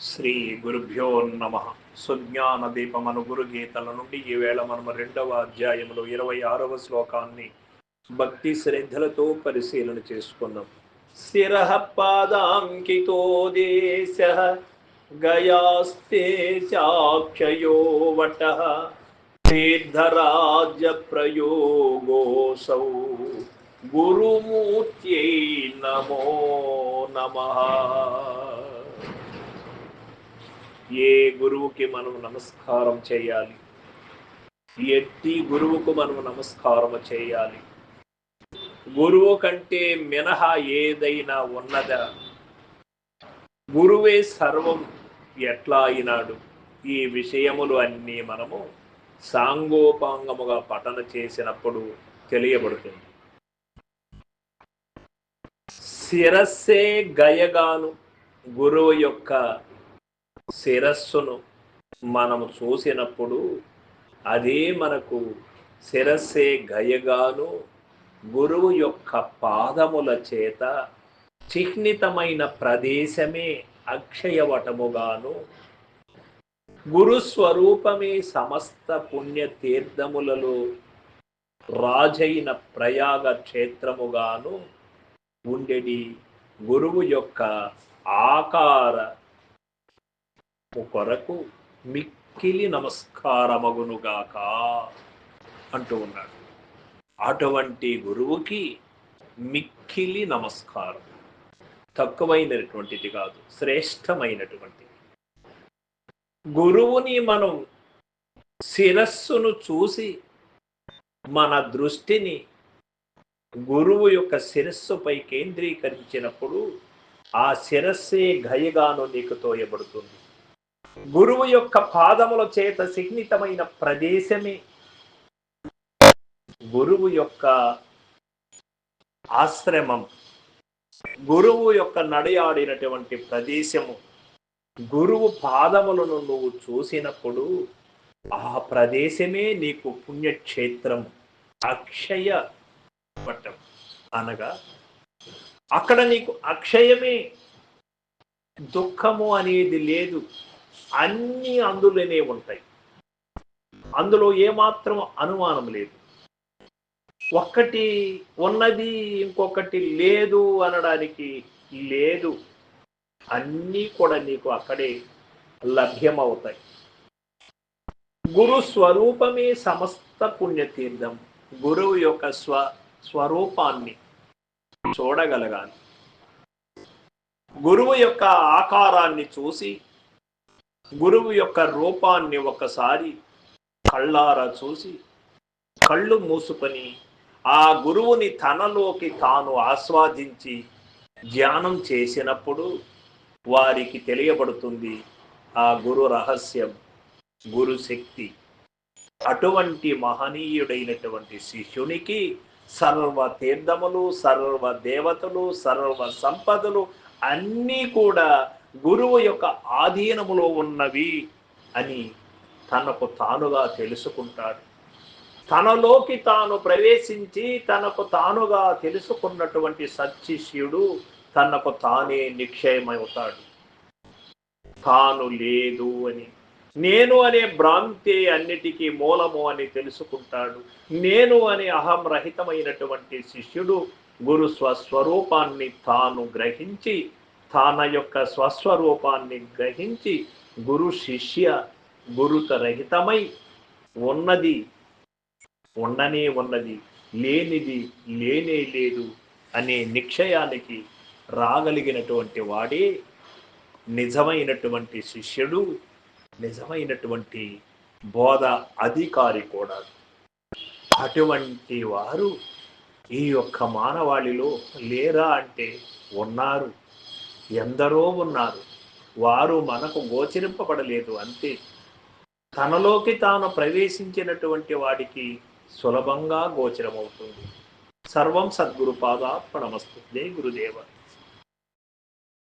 శ్రీ గురుభ్యో నమ. సుజ్ఞాన దీపమను గురు గీతల నుండి ఈవేళ మనము రెండవ అధ్యాయంలో ఇరవై ఆరవ శ్లోకాన్ని భక్తి శ్రద్ధలతో పరిశీలన చేసుకుందాం శిర పాదాంకితో దేశ గయాస్తే చాక్షయో వట. తీర్థరాజ్య ప్రయోగోసౌ గురుమూర్త్యై నమో నమః. ఏ గురువుకి మనం నమస్కారం చేయాలి? ఎట్టి గురువుకు మనం నమస్కారం చేయాలి? గురువు కంటే మినహా ఏదైనా ఉన్నదా? గురువే సర్వం ఎట్లా అయినాడు? ఈ విషయములు అన్నీ మనము సాంగోపాంగముగా పఠన చేసినప్పుడు తెలియబడుతుంది. శిరస్సే గయగాను గురువు యొక్క శిరస్సును మనము చూసినప్పుడు అదే మనకు శిరస్సే గయగాను గురువు యొక్క పాదముల చేత చిహ్నితమైన ప్రదేశమే అక్షయవటముగాను గురు స్వరూపమే సమస్త పుణ్య తీర్థములలో రాజైన ప్రయాగ క్షేత్రముగాను ఉండేది గురువు యొక్క ఆకార కొరకు మిక్కిలి నమస్కారమగునుగాక అంటూ ఉన్నాడు. అటువంటి గురువుకి మిక్కిలి నమస్కారం తక్కువైనటువంటిది కాదు శ్రేష్టమైనటువంటిది. గురువుని మనం శిరస్సును చూసి మన దృష్టిని గురువు యొక్క శిరస్సుపై కేంద్రీకరించినప్పుడు ఆ శిరస్సే గయగాను నీకు తోయబడుతుంది. గురువు యొక్క పాదముల చేత సిగ్నితమైన ప్రదేశమే. గురువు యొక్క ఆశ్రమం. గురువు యొక్క నడయాడినటువంటి ప్రదేశము. గురువు పాదములను నువ్వు చూసినప్పుడు ఆ ప్రదేశమే నీకు పుణ్యక్షేత్రం. అక్షయ పట్టం. అనగా అక్కడ నీకు అక్షయమే. దుఃఖము అనేది లేదు. అన్నీ అందులోనే ఉంటాయి. అందులో ఏమాత్రం అనుమానం లేదు. ఒక్కటి ఉన్నది ఇంకొకటి లేదు అనడానికి లేదు. అన్నీ కూడా నీకు అక్కడే లభ్యమవుతాయి. గురు స్వరూపమే సమస్త పుణ్యతీర్థం. గురువు యొక్క స్వ స్వరూపాన్ని చూడగలగాలి. గురువు యొక్క ఆకారాన్ని చూసి గురువు యొక్క రూపాన్ని ఒకసారి కళ్ళారా చూసి కళ్ళు మూసుకొని ఆ గురువుని తనలోకి తాను ఆస్వాదించి ధ్యానం చేసినప్పుడు వారికి తెలియబడుతుంది ఆ గురు రహస్యం గురు శక్తి. అటువంటి మహనీయుడైనటువంటి శిష్యునికి సర్వ తీర్థములు సర్వ దేవతలు సర్వ సంపదలు అన్నీ కూడా గురువు యొక్క ఆధీనములో ఉన్నవి అని తనకు తానుగా తెలుసుకుంటాడు. తనలోకి తాను ప్రవేశించి తనకు తానుగా తెలుసుకున్నటువంటి సత్శిష్యుడు తనకు తానే నిక్షయమవుతాడు తాను లేదు అని. నేను అనే భ్రాంతి అన్నిటికీ మూలము అని తెలుసుకుంటాడు. నేను అనే అహం రహితమైనటువంటి శిష్యుడు గురు స్వస్వరూపాన్ని తాను గ్రహించి తన యొక్క స్వస్వరూపాన్ని గ్రహించి గురు శిష్య గురుత రహితమై ఉన్నది. ఉండనే ఉన్నది. లేనిది లేనే లేదు అనే నిక్షయానికి రాగలిగినటువంటి వాడే నిజమైనటువంటి శిష్యుడు నిజమైనటువంటి బోధ అధికారి కూడా. అటువంటి వారు ఈ యొక్క మానవాళిలో లేరా అంటే ఉన్నారు. ఎందరో ఉన్నారు. వారు మనకు గోచరింపబడలేదు అంతే. తనలోకి తాను ప్రవేశించినటువంటి వాడికి సులభంగా గోచరమవుతుంది. సర్వం సద్గురు పాదాత్మనమస్తు జై గురుదేవ.